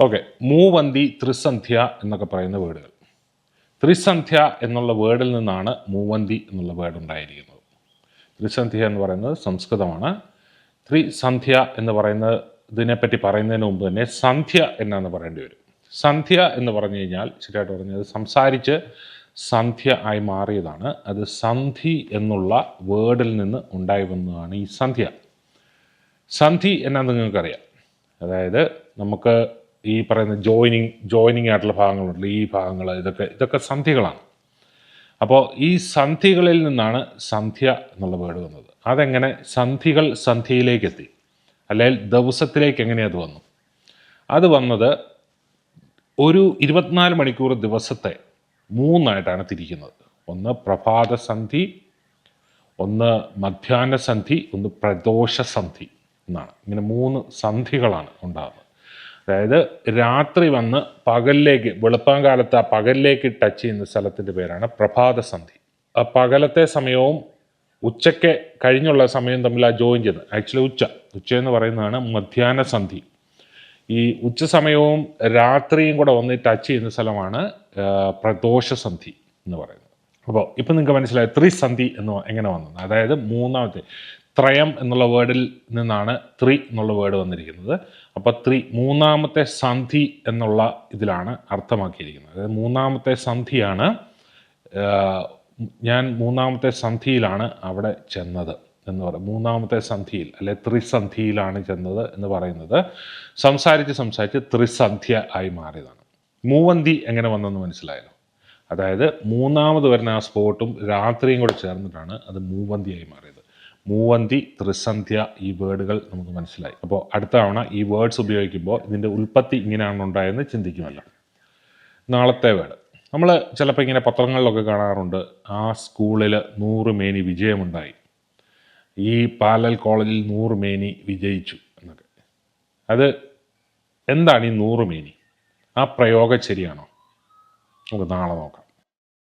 Okay മൂവന്തി ത്രിസന്ധ്യ എന്നൊക്കെ പറയുന്ന വേർഡുകൾ. ത്രിസന്ധ്യ എന്നുള്ള വേർഡിൽ നിന്നാണ് മൂവന്തി എന്നുള്ള വേർഡ് ഉണ്ടായിരിക്കുന്നത്. ത്രിസന്ധ്യ എന്ന് പറയുന്നത് സംസ്കൃതമാണ്. ത്രിസന്ധ്യ എന്ന് പറയുന്നത് ഇതിനെപ്പറ്റി പറയുന്നതിന് മുമ്പ് തന്നെ സന്ധ്യ എന്നാണ് പറയേണ്ടി വരും. സന്ധ്യ എന്ന് പറഞ്ഞു കഴിഞ്ഞാൽ ശരിയായിട്ട് പറഞ്ഞത് സംസാരിച്ച് സന്ധ്യ ആയി മാറിയതാണ്. അത് സന്ധി എന്നുള്ള വേർഡിൽ നിന്ന് ഉണ്ടായി വന്നതാണ് ഈ സന്ധ്യ. സന്ധി എന്നാന്ന് നിങ്ങൾക്കറിയാം. അതായത് നമുക്ക് ഈ പറയുന്ന ജോയിനിങ് ജോയിനിങ് ആയിട്ടുള്ള ഭാഗങ്ങളുണ്ട് ഈ ഭാഗങ്ങൾ ഇതൊക്കെ ഇതൊക്കെ സന്ധികളാണ് അപ്പോൾ ഈ സന്ധികളിൽ നിന്നാണ് സന്ധ്യ എന്നുള്ള വേർഡ് വന്നത്. അതെങ്ങനെ സന്ധികൾ സന്ധ്യയിലേക്ക് എത്തി അല്ലെങ്കിൽ ദിവസത്തിലേക്ക് എങ്ങനെ അത് വന്നു? അത് വന്നത് ഒരു ഇരുപത്തിനാല് മണിക്കൂർ ദിവസത്തെ മൂന്നായിട്ടാണ് തിരിക്കുന്നത്. ഒന്ന് പ്രഭാത സന്ധി ഒന്ന് മധ്യാഹ്ന സന്ധി ഒന്ന് പ്രദോഷ സന്ധി എന്നാണ്. ഇങ്ങനെ മൂന്ന് സന്ധികളാണ് ഉണ്ടാകുന്നത്. അതായത് രാത്രി വന്ന് പകലിലേക്ക് വെളുപ്പം കാലത്ത് ആ പകലിലേക്ക് ടച്ച് ചെയ്യുന്ന സ്ഥലത്തിന്റെ പേരാണ് പ്രഭാതസന്ധി. ആ പകലത്തെ സമയവും ഉച്ചയ്ക്ക് കഴിഞ്ഞുള്ള സമയം തമ്മിൽ ആ ജോയിൻ ചെയ്യുന്നത്. ആക്ച്വലി ഉച്ച ഉച്ച എന്ന് പറയുന്നതാണ് മധ്യാഹ്ന സന്ധി. ഈ ഉച്ച സമയവും രാത്രിയും കൂടെ വന്ന് ടച്ച് ചെയ്യുന്ന സ്ഥലമാണ് പ്രദോഷസന്ധി എന്ന് പറയുന്നത്. അപ്പോൾ ഇപ്പം നിങ്ങൾക്ക് മനസ്സിലായി? ത്രിസന്ധി എന്ന് എങ്ങനെ വന്നത് അതായത് മൂന്നാമത്തെ ത്രയം എന്നുള്ള വേർഡിൽ നിന്നാണ് ത്രി എന്നുള്ള വേർഡ് വന്നിരിക്കുന്നത്. അപ്പോൾ ത്രി മൂന്നാമത്തെ സന്ധി എന്നുള്ള ഇതിലാണ് അർത്ഥമാക്കിയിരിക്കുന്നത്. അതായത് മൂന്നാമത്തെ സന്ധിയാണ് ഞാൻ മൂന്നാമത്തെ സന്ധിയിലാണ് അവിടെ ചെന്നത് എന്ന് പറയും മൂന്നാമത്തെ സന്ധിയിൽ അല്ലെ ത്രിസന്ധിയിലാണ് ചെന്നത് എന്ന് പറയുന്നത്. സംസാരിച്ച് സംസാരിച്ച് ത്രിസന്ധ്യ ആയി മാറിയതാണ്. മൂവന്തി എങ്ങനെ വന്നെന്ന് മനസ്സിലായല്ലോ? അതായത് മൂന്നാമത് വരുന്ന ആ സ്പോട്ടും രാത്രിയും കൂടെ ചേർന്നിട്ടാണ് അത് മൂവന്തിയായി മാറിയത്. മൂവന്തി ത്രിസന്ധ്യ ഈ വേർഡുകൾ നമുക്ക് മനസ്സിലായി. അപ്പോൾ അടുത്ത തവണ ഈ വേർഡ്സ് ഉപയോഗിക്കുമ്പോൾ ഇതിന്റെ ഉൽപ്പത്തി ഇങ്ങനെയാണ് ഉണ്ടായെന്ന് ചിന്തിക്കുമല്ലോ. നാളത്തെ വേർഡ്. നമ്മൾ ചിലപ്പോൾ ഇങ്ങനെ പത്രങ്ങളിലൊക്കെ കാണാറുണ്ട് ആ സ്കൂളിൽ നൂറ് മേനി വിജയമുണ്ടായി. ഈ പാലൽ കോളേജിൽ നൂറ് മേനി വിജയിച്ചു എന്നൊക്കെ. അത് എന്താണ് ഈ നൂറ് മേനി? ആ പ്രയോഗം ശരിയാണോ നമുക്ക് നാളെ നോക്കാം.